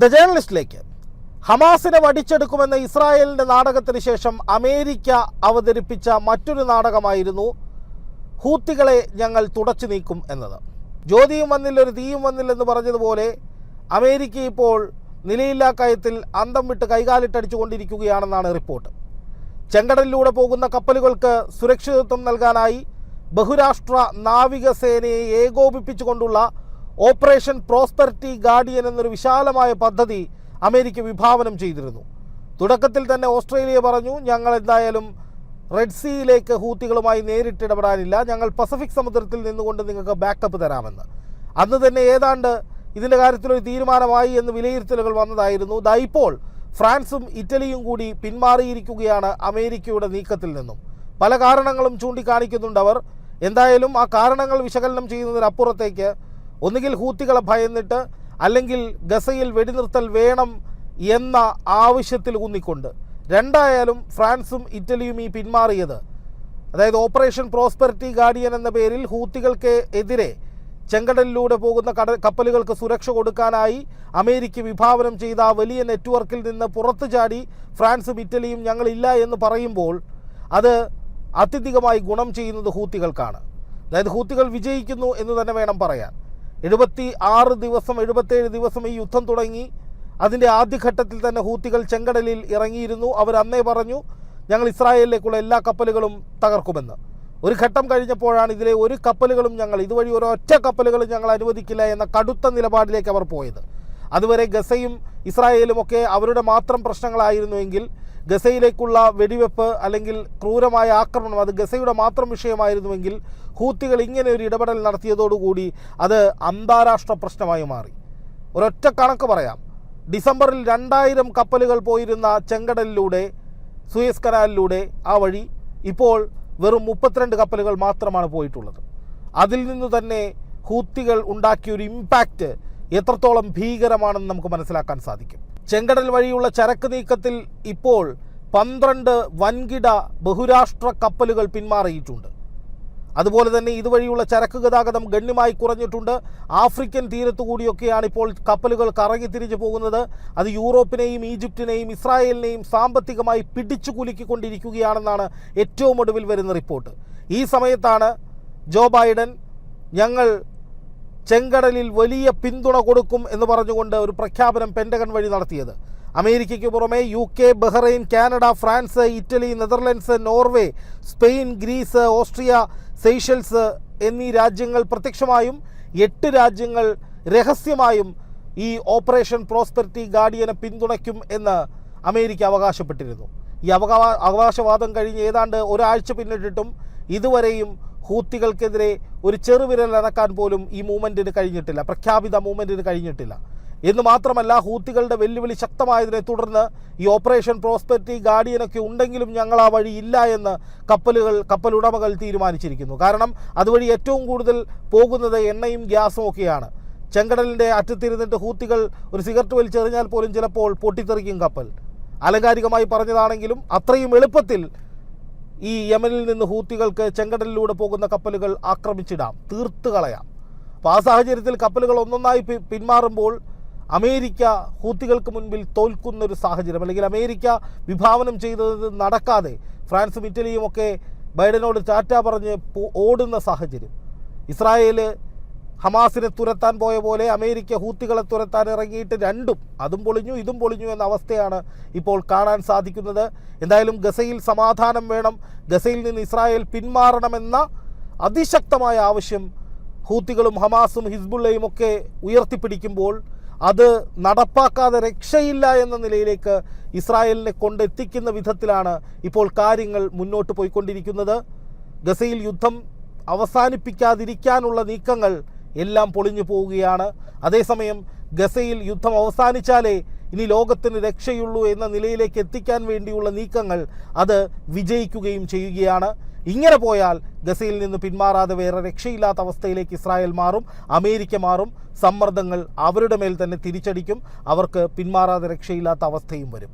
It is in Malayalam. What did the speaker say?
ദ ജേർണലിസ്റ്റിലേക്ക്. ഹമാസിനെ വടിച്ചെടുക്കുമെന്ന ഇസ്രായേലിന്റെ നാടകത്തിന് ശേഷം അമേരിക്ക അവതരിപ്പിച്ച മറ്റൊരു നാടകമായിരുന്നു ഹൂത്തികളെ ഞങ്ങൾ തുടച്ചു നീക്കും എന്നത്. ജ്യോതിയും വന്നില്ല ഒരു തീയും വന്നില്ല എന്ന് പറഞ്ഞതുപോലെ അമേരിക്ക ഇപ്പോൾ നിലയില്ലാ കയത്തിൽ അന്തം വിട്ട് കൈകാലിട്ടടിച്ചുകൊണ്ടിരിക്കുകയാണെന്നാണ് റിപ്പോർട്ട്. ചെങ്കടലിലൂടെ പോകുന്ന കപ്പലുകൾക്ക് സുരക്ഷിതത്വം നൽകാനായി ബഹുരാഷ്ട്ര നാവികസേനയെ ഏകോപിപ്പിച്ചുകൊണ്ടുള്ള ഓപ്പറേഷൻ പ്രോസ്പെറിറ്റി ഗാർഡിയൻ എന്നൊരു വിശാലമായ പദ്ധതി അമേരിക്ക വിഭാവനം ചെയ്തിരുന്നു. തുടക്കത്തിൽ തന്നെ ഓസ്ട്രേലിയ പറഞ്ഞു ഞങ്ങൾ എന്തായാലും റെഡ് സീയിലേക്ക് ഹൂത്തികളുമായി നേരിട്ട് ഇടപെടാനില്ല. ഞങ്ങൾ പസഫിക് സമുദ്രത്തിൽ നിന്നുകൊണ്ട് നിങ്ങൾക്ക് ബാക്കപ്പ് തരാമെന്ന്. അന്ന് തന്നെ ഏതാണ്ട് ഇതിന്റെ കാര്യത്തിലൊരു തീരുമാനമായി എന്ന് വിലയിരുത്തലുകൾ വന്നതായിരുന്നു. ദാ ഇപ്പോൾ ഫ്രാൻസും ഇറ്റലിയും കൂടി പിന്മാറിയിരിക്കുകയാണ് അമേരിക്കയുടെ നീക്കത്തിൽ നിന്നും. പല കാരണങ്ങളും ചൂണ്ടിക്കാണിക്കുന്നുണ്ട് അവർ. എന്തായാലും ആ കാരണങ്ങൾ വിശകലനം ചെയ്യുന്നതിനപ്പുറത്തേക്ക് ഒന്നുകിൽ ഹൂത്തികളെ ഭയന്നിട്ട് അല്ലെങ്കിൽ ഗസയിൽ വെടിനിർത്തൽ വേണം എന്ന ആവശ്യത്തിൽ ഊന്നിക്കൊണ്ട്. രണ്ടായാലും ഫ്രാൻസും ഇറ്റലിയും ഈ പിന്മാറിയത്. അതായത് ഓപ്പറേഷൻ പ്രോസ്പെറിറ്റി ഗാർഡിയൻ എന്ന പേരിൽ ഹൂത്തികൾക്ക് എതിരെ ചെങ്കടലിലൂടെ പോകുന്ന കട കപ്പലുകൾക്ക് സുരക്ഷ കൊടുക്കാനായി അമേരിക്ക വിഭാവനം ചെയ്ത ആ വലിയ നെറ്റ്വർക്കിൽ നിന്ന് പുറത്തു ചാടി ഫ്രാൻസും ഇറ്റലിയും ഞങ്ങളില്ല എന്ന് പറയുമ്പോൾ അത് അത്യധികമായി ഗുണം ചെയ്യുന്നത് ഹൂത്തികൾക്കാണ്. അതായത് ഹൂത്തികൾ വിജയിക്കുന്നു എന്ന് തന്നെ വേണം പറയാൻ. എഴുപത്തി ആറ് ദിവസം എഴുപത്തേഴ് ദിവസം ഈ യുദ്ധം തുടങ്ങി. അതിന്റെ ആദ്യഘട്ടത്തിൽ തന്നെ ഹൂത്തികൾ ചെങ്കടലിൽ ഇറങ്ങിയിരുന്നു. അവർ അന്നേ പറഞ്ഞു ഞങ്ങൾ ഇസ്രായേലിലേക്കുള്ള എല്ലാ കപ്പലുകളും തകർക്കുമെന്ന്. ഒരു ഘട്ടം കഴിഞ്ഞപ്പോഴാണ് ഇതിലെ ഒരു കപ്പലുകളും ഞങ്ങൾ ഇതുവഴി ഒരൊറ്റ കപ്പലുകളും ഞങ്ങൾ അനുവദിക്കില്ല എന്ന കടുത്ത നിലപാടിലേക്ക് അവർ പോയത്. അതുവരെ ഗസയും ഇസ്രായേലും ഒക്കെ അവരുടെ മാത്രം പ്രശ്നങ്ങളായിരുന്നുവെങ്കിൽ ഗസയിലേക്കുള്ള വെടിവെപ്പ് അല്ലെങ്കിൽ ക്രൂരമായ ആക്രമണം അത് ഗസയുടെ മാത്രം വിഷയമായിരുന്നുവെങ്കിൽ ഹൂത്തികൾ ഇങ്ങനെ ഒരു ഇടപെടൽ നടത്തിയതോടുകൂടി അത് അന്താരാഷ്ട്ര പ്രശ്നമായി മാറി. ഒരൊറ്റ കണക്ക് പറയാം. ഡിസംബറിൽ രണ്ടായിരം കപ്പലുകൾ പോയിരുന്ന ചെങ്കടലിലൂടെ സുയസ് കനാലിലൂടെ ആ വഴി ഇപ്പോൾ വെറും മുപ്പത്തിരണ്ട് കപ്പലുകൾ മാത്രമാണ് പോയിട്ടുള്ളത്. അതിൽ നിന്ന് തന്നെ ഹൂത്തികൾ ഉണ്ടാക്കിയ ഒരു ഇമ്പാക്റ്റ് എത്രത്തോളം ഭീകരമാണെന്ന് നമുക്ക് മനസ്സിലാക്കാൻ സാധിക്കും. ചെങ്കടൽ വഴിയുള്ള ചരക്ക് നീക്കത്തിൽ ഇപ്പോൾ പന്ത്രണ്ട് വൻകിട ബഹുരാഷ്ട്ര കപ്പലുകൾ പിന്മാറിയിട്ടുണ്ട്. അതുപോലെ തന്നെ ഇതുവഴിയുള്ള ചരക്ക് ഗതാഗതം ഗണ്യമായി കുറഞ്ഞിട്ടുണ്ട്. ആഫ്രിക്കൻ തീരത്തു കൂടിയൊക്കെയാണ് ഇപ്പോൾ കപ്പലുകൾ കറങ്ങി തിരിച്ചു പോകുന്നത്. അത് യൂറോപ്പിനെയും ഈജിപ്തിനെയും ഇസ്രായേലിനെയും സാമ്പത്തികമായി പിടിച്ചു കുലുക്കിക്കൊണ്ടിരിക്കുകയാണെന്നാണ് ഏറ്റവും ഒടുവിൽ വരുന്ന റിപ്പോർട്ട്. ഈ സമയത്താണ് ജോ ബൈഡൻ ഞങ്ങൾ ചെങ്കടലിൽ വലിയ പിന്തുണ കൊടുക്കും എന്ന് പറഞ്ഞുകൊണ്ട് ഒരു പ്രഖ്യാപനം പെൻഡഗൺ വഴി നടത്തിയത്. അമേരിക്കയ്ക്ക് പുറമെ U K Bahrain Canada France Italy Netherlands Norway Spain Greece Austria Seychelles എന്നീ രാജ്യങ്ങൾ പ്രത്യക്ഷമായും എട്ട് രാജ്യങ്ങൾ രഹസ്യമായും ഈ ഓപ്പറേഷൻ പ്രോസ്പെരിറ്റി ഗാർഡിയനെ പിന്തുണയ്ക്കും എന്ന് അമേരിക്ക അവകാശപ്പെട്ടിരുന്നു. ഈ അവകാ അവകാശവാദം കഴിഞ്ഞ് ഏതാണ്ട് ഒരാഴ്ച പിന്നിട്ടിട്ടും ഇതുവരെയും ഹൂത്തികൾക്കെതിരെ ഒരു ചെറുവിരൽ അനക്കാൻ പോലും ഈ മൂവ്മെന്റിന് കഴിഞ്ഞിട്ടില്ല. പ്രഖ്യാപിത മൂവ്മെന്റിന് കഴിഞ്ഞിട്ടില്ല. എന്ന് മാത്രമല്ല ഹൂത്തികളുടെ വെല്ലുവിളി ശക്തമായതിനെ തുടർന്ന് ഈ ഓപ്പറേഷൻ പ്രോസ്പെറ്റി ഗാർഡിയനൊക്കെ ഉണ്ടെങ്കിലും ഞങ്ങൾ ആ വഴി ഇല്ല എന്ന് കപ്പലുകൾ കപ്പലുടമകൾ തീരുമാനിച്ചിരിക്കുന്നു. കാരണം അതുവഴി ഏറ്റവും കൂടുതൽ പോകുന്നത് എണ്ണയും ഗ്യാസും ഒക്കെയാണ്. ചെങ്കടലിന്റെ അറ്റത്തിരുന്നിട്ട് ഹൂത്തികൾ ഒരു സിഗരറ്റ് വലിച്ചെറിഞ്ഞാൽ പോലും ചിലപ്പോൾ പൊട്ടിത്തെറിക്കും കപ്പൽ. അലങ്കാരികമായി പറഞ്ഞതാണെങ്കിലും അത്രയും എളുപ്പത്തിൽ ഈ യമനിൽ നിന്ന് ഹൂത്തികൾക്ക് ചെങ്കടലിലൂടെ പോകുന്ന കപ്പലുകൾ ആക്രമിച്ചിടാം തീർത്തു കളയാം. അപ്പോൾ ആ സാഹചര്യത്തിൽ കപ്പലുകൾ ഒന്നൊന്നായി പിന്മാറുമ്പോൾ അമേരിക്ക ഹൂത്തികൾക്ക് മുൻപിൽ തോൽക്കുന്ന ഒരു സാഹചര്യം അല്ലെങ്കിൽ അമേരിക്ക വിഭാവനം ചെയ്തത് നടക്കാതെ ഫ്രാൻസും ഇറ്റലിയും ഒക്കെ ബൈഡനോട് ചാറ്റ പറഞ്ഞ് ഓടുന്ന സാഹചര്യം. ഇസ്രായേൽ ഹമാസിനെ തുരത്താൻ പോയ പോലെ അമേരിക്ക ഹൂത്തികളെ തുരത്താൻ ഇറങ്ങിയിട്ട് രണ്ടും അതും പൊളിഞ്ഞു ഇതും പൊളിഞ്ഞു എന്ന അവസ്ഥയാണ് ഇപ്പോൾ കാണാൻ സാധിക്കുന്നത്. എന്തായാലും ഗസയിൽ സമാധാനം വേണം ഗസയിൽ നിന്ന് ഇസ്രായേൽ പിന്മാറണമെന്ന അതിശക്തമായ ആവശ്യം ഹൂത്തികളും ഹമാസും ഹിസ്ബുള്ളയും ഒക്കെ ഉയർത്തിപ്പിടിക്കുമ്പോൾ അത് നടപ്പാക്കാതെ രക്ഷയില്ല എന്ന നിലയിലേക്ക് ഇസ്രായേലിനെ കൊണ്ടെത്തിക്കുന്ന വിധത്തിലാണ് ഇപ്പോൾ കാര്യങ്ങൾ മുന്നോട്ട് പോയിക്കൊണ്ടിരിക്കുന്നത്. ഗസയിൽ യുദ്ധം അവസാനിപ്പിക്കാതിരിക്കാനുള്ള നീക്കങ്ങൾ എല്ലാം പൊളിഞ്ഞു പോവുകയാണ്. അതേസമയം ഗസയിൽ യുദ്ധം അവസാനിച്ചാലേ ഇനി ലോകത്തിന് രക്ഷയുള്ളൂ എന്ന നിലയിലേക്ക് എത്തിക്കാൻ വേണ്ടിയുള്ള നീക്കങ്ങൾ അത് വിജയിക്കുകയും ചെയ്യുകയാണ്. ഇങ്ങനെ പോയാൽ ഗസയിൽ നിന്ന് പിന്മാറാതെ വേറെ രക്ഷയില്ലാത്ത അവസ്ഥയിലേക്ക് ഇസ്രായേൽ മാറും അമേരിക്ക മാറും സമ്മർദ്ദങ്ങൾ അവരുടെ മേൽ തന്നെ തിരിച്ചടിക്കും അവർക്ക് പിന്മാറാതെ രക്ഷയില്ലാത്ത അവസ്ഥയും വരും.